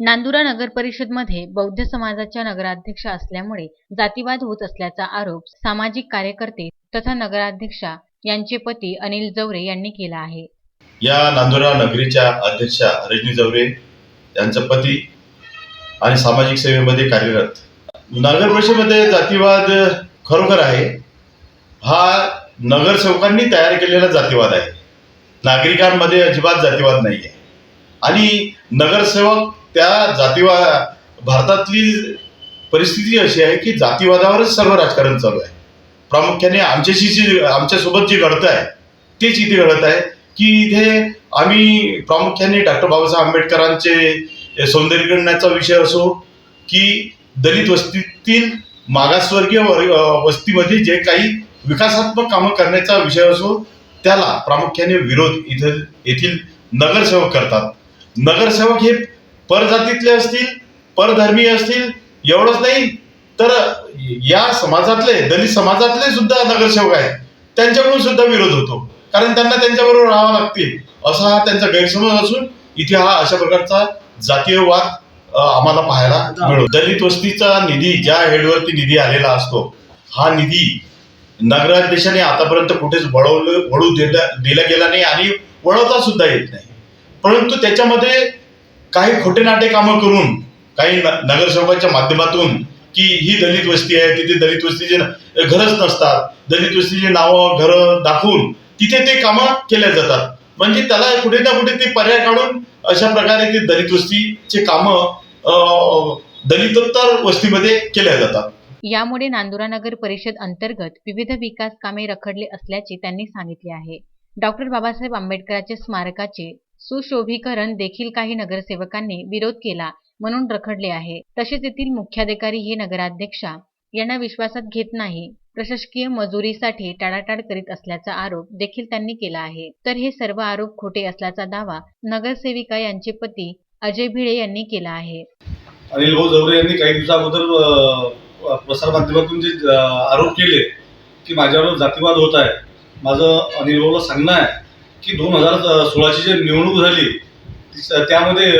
नांदुरा नगर परिषदमध्ये बौद्ध समाजाच्या नगराध्यक्ष असल्यामुळे जातीवाद होत असल्याचा आरोप सामाजिक कार्यकर्ते तथा नगराध्यक्षा यांचे पती अनिल जवरे यांनी केला आहे. या नांदुरा नगरीच्या अध्यक्षा रजनी जवरे यांचा पती आणि सामाजिक सेवेमध्ये कार्यरत. नगर परिषदेमध्ये जातीवाद खरोखर आहे. हा नगरसेवकांनी तयार केलेला जातीवाद आहे. नागरिकांमध्ये अजिबात जातीवाद नाही आहे आणि नगरसेवक त्या जातीवाद भारतातली परिस्थिती अशी आहे की जातीवादावरच सर्व राजकारण चालू आहे. प्रामुख्याने आमच्याशी जी आमच्यासोबत जे घडतं आहे तेच इथे घडत आहे की इथे आम्ही प्रामुख्याने डॉक्टर बाबासाहेब आंबेडकरांचे सौंदर्यीकरणाचा विषय असो की दलित वस्तीतील मागासवर्गीय वर्ग वस्तीमध्ये जे काही विकासात्मक कामं करण्याचा विषय असो त्याला प्रामुख्याने विरोध इथं येथील नगरसेवक करतात. नगरसेवक हे परजातीतले असतील परधर्मीय असतील एवढंच नाही तर या समाजातले दलित समाजातले सुद्धा नगरसेवक आहेत. त्यांच्याकडून सुद्धा विरोध होतो. कारण त्यांना त्यांच्याबरोबर राहावं लागते. असा हा त्यांचा गैरसमज असून इथे हा अशा प्रकारचा जातीयवाद आम्हाला पाहायला मिळतो. दलित वस्तीचा निधी ज्या हेडवरती निधी आलेला असतो हा निधी नगराध्यक्षाने आतापर्यंत कुठेच वळवलं वळू दिला दिला गेला नाही आणि वळवता सुद्धा येत नाही. परंतु त्याच्यामध्ये काही खोटे नाटे कामं करून काही न- नगरसेवकाच्या माध्यमातून की ही दलित वस्ती आहे तिथे दलित वस्तीचे घरच नसतात. दलित वस्तीचे नावं घरं दाखवून तिथे ते कामं केल्या जातात. म्हणजे त्याला कुठे ना कुठे ते पर्याय काढून अशा प्रकारे ते दलित वस्तीचे कामं दलितोत्तर वस्तीमध्ये केल्या जातात. यामुळे नांदुरा नगर परिषद अंतर्गत विविध विकास कामे रखडले असल्याचे त्यांनी सांगितले आहे. डॉक्टर बाबासाहेब आंबेडकरांच्या स्मारकाचे सुशोभीकरण देखील काही नगरसेवकांनी विरोध केला म्हणून रखडले आहे. तसेच येथील मुख्याधिकारी हे नगराध्यक्षा यांना विश्वासात घेत नाही. प्रशासकीय मजुरीसाठी टाळाटाळ करीत असल्याचा आरोप देखील त्यांनी केला आहे. तर हे सर्व आरोप खोटे असल्याचा दावा नगरसेविका यांचे पती अजय भिडे यांनी केला आहे. अनिल भाऊ जवरे यांनी काही दिवसाअगोदर प्रसारमाध्यमातून जे आरोप केले की माझ्यावर जातीवाद होत आहे. माझं अनिल भाऊला सांगणं आहे. की दोन हजार सोळाची जी निवडणूक झाली त्यामध्ये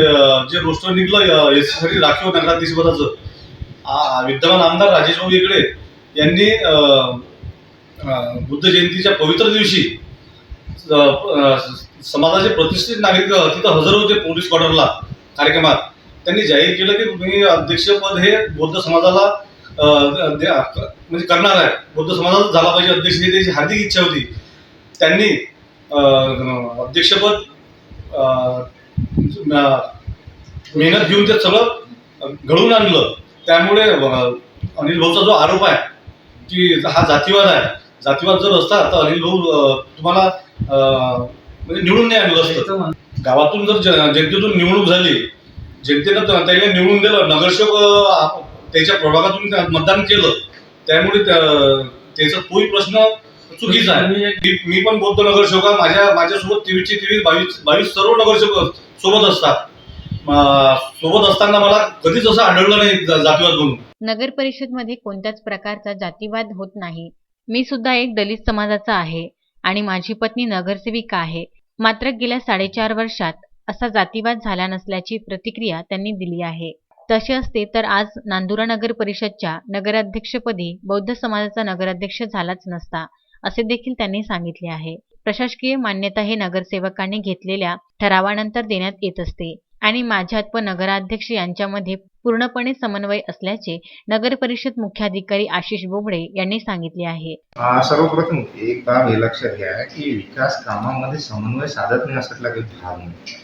जे रोस्टर निघलं एससाठी राखीव नगराध्यक्षपदाचं पदाचं. विद्यमान आमदार राजेश भाऊ इकडे यांनी बुद्ध जयंतीच्या पवित्र दिवशी समाजाचे प्रतिष्ठित नागरिक तिथं हजर होते पोलीस क्वार्टरला कार्यक्रमात. त्यांनी जाहीर केलं की मी अध्यक्षपद हे बौद्ध समाजाला म्हणजे करणार आहे. बौद्ध समाजाला झाला पाहिजे अध्यक्ष त्याची हार्दिक इच्छा होती. त्यांनी अध्यक्षपद मेहनत घेऊन ते सगळं घडवून आणलं. त्यामुळे अनिल भाऊचा जो आरोप आहे की हा जातीवाद आहे. जातीवाद जर असता तर अनिल भाऊ तुम्हाला म्हणजे निवडून नाही आणलं असतं. गावातून जर जनतेतून निवडणूक झाली जनतेनं त- त्याला निवडून दिलं नगरसेवक त्याच्या प्रभागातून मतदान केलं त्यामुळे त्या- त्याचा तोही प्रश्न चुकीचा आहे. मी- मी पण बौद्ध नगरसेवक. माझ्या माझ्यासोबत तेवीसचे तेवीस बावीस बावीस सर्व नगरसेवक सोबत असतात. सोबत असताना मला कधीच असं आढळलं नाही जातीवाद म्हणून. नगर परिषदमध्ये कोणत्याच प्रकारचा जातीवाद होत नाही. मी सुद्धा एक दलित समाजाचा आहे आणि माझी पत्नी नगरसेविका आहे. मात्र गेल्या साडेचार वर्षात असा जातीवाद झाला नसल्याची प्रतिक्रिया त्यांनी दिली आहे. तसे असते तर आज नांदुरा नगर परिषदच्या नगराध्यक्षपदी बौद्ध समाजाचा नगराध्यक्ष झालाच नसता. असे देखील त्यांनी सांगितले आहे. प्रशासकीय मान्यता हे नगरसेवकांनी घेतलेल्या ठरावानंतर देण्यात येत असते आणि माझ्यात व नगराध्यक्ष यांच्यामध्ये पूर्णपणे समन्वय असल्याचे नगर परिषद मुख्याधिकारी आशिष बोबडे यांनी सांगितले आहे. सर्वप्रथम एक बाब हे लक्षात घ्या की विकास कामामध्ये समन्वय साधत नाही असं काही भाग नाही.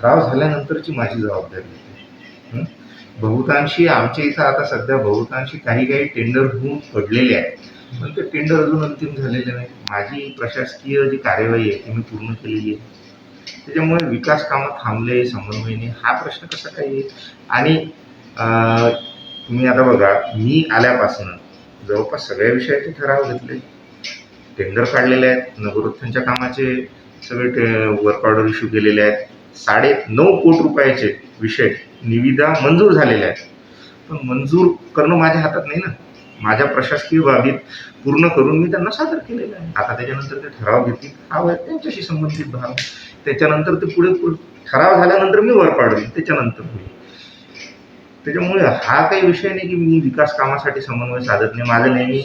ठराव झाल्यानंतरची माझी जबाबदारी बहुतांशी आमच्या इथं आता सध्या बहुतांशी काही काही टेंडर होऊन पडलेले आहेत. पण ते टेंडर अजून अंतिम झालेले नाही. माझी प्रशासकीय जी कार्यवाही आहे ती मी पूर्ण केलेली आहे. त्याच्यामुळे विकास कामं थांबले समन्वयने हा प्रश्न कसा काय येईल? आणि तुम्ही आता बघा मी आल्यापासून जवळपास सगळ्या विषयाचे ठराव घेतले. टेंडर काढलेले आहेत. नगरोत्थानच्या कामाचे सगळे टे वर्क ऑर्डर इश्यू केलेले आहेत. साडे नऊ कोटी रुपयाचे विषय निविदा मंजूर झालेल्या आहेत. पण मंजूर करणं माझ्या हातात नाही ना. माझ्या प्रशासकीय बाबीत पूर्ण करून मी त्यांना सादर केलेलं आहे. आता त्याच्यानंतर ते ठराव घेतील. हा वय त्यांच्याशी संबंधित भाग. त्याच्यानंतर ते पुढे पुढे ठराव झाल्यानंतर मी वर पाडली त्याच्यानंतर होईल त्याच्यामुळे हा काही विषय नाही की मी विकास कामासाठी समन्वय साधत नाही. माझं नेहमी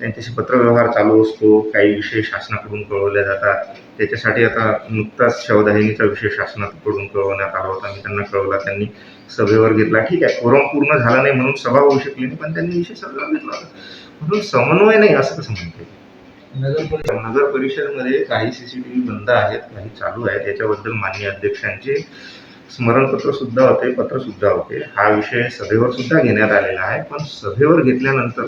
त्यांच्याशी पत्रव्यवहार चालू असतो काही विषय शासनाकडून कळवले जातात. त्याच्यासाठी आता नुकताच शवदाहिनीचा विषय शासनाकडून कळवण्यात आला होता. मी त्यांना कळवला त्यांनी सभेवर घेतला. ठीक आहे कोरम पूर्ण झाला नाही म्हणून सभा होऊ शकली नाही पण त्यांनी विषय सभेवर घेतला होता. म्हणून समन्वय नाही असं कसं म्हणते नगर परिषदमध्ये काही सीसीटीव्ही बंद आहेत काही चालू आहेत. याच्याबद्दल माननीय अध्यक्षांचे स्मरणपत्र सुद्धा होते पत्र सुद्धा होते. हा विषय सभेवर सुद्धा घेण्यात आलेला आहे. पण सभेवर घेतल्यानंतर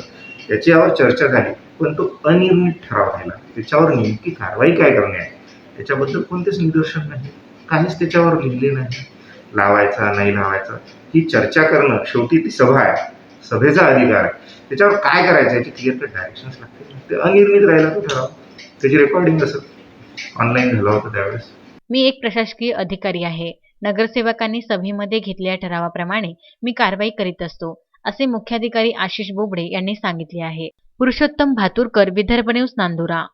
त्याच्यावर चर्चा झाली. पण तो अनिर्णित ठराव राहिला. त्याच्यावर नेमकी कारवाई काय करणे आहे? त्याच्याबद्दल कोणतेच निदर्शन नाही. काहीच त्याच्यावर लिहिले नाही. लावायचा नाही लावायचा. ही चर्चा करणं शेवटी ती सभा आहे. सभेचा अधिकार आहे. त्याच्यावर काय करायचं याची क्लिअर कट डायरेक्शन्स लागते ते अनिर्णित राहिला तो ठराव. त्याची रेकॉर्डिंग असत ऑनलाईन झालं होतं त्यावेळेस. मी एक प्रशासकीय अधिकारी आहे. नगरसेवकांनी सभेमध्ये घेतलेल्या ठरावाप्रमाणे मी कारवाई करीत असतो असे मुख्याधिकारी आशिष बोबडे यांनी सांगितले आहे. पुरुषोत्तम भातुरकर विदर्भ न्यूज नांदुरा.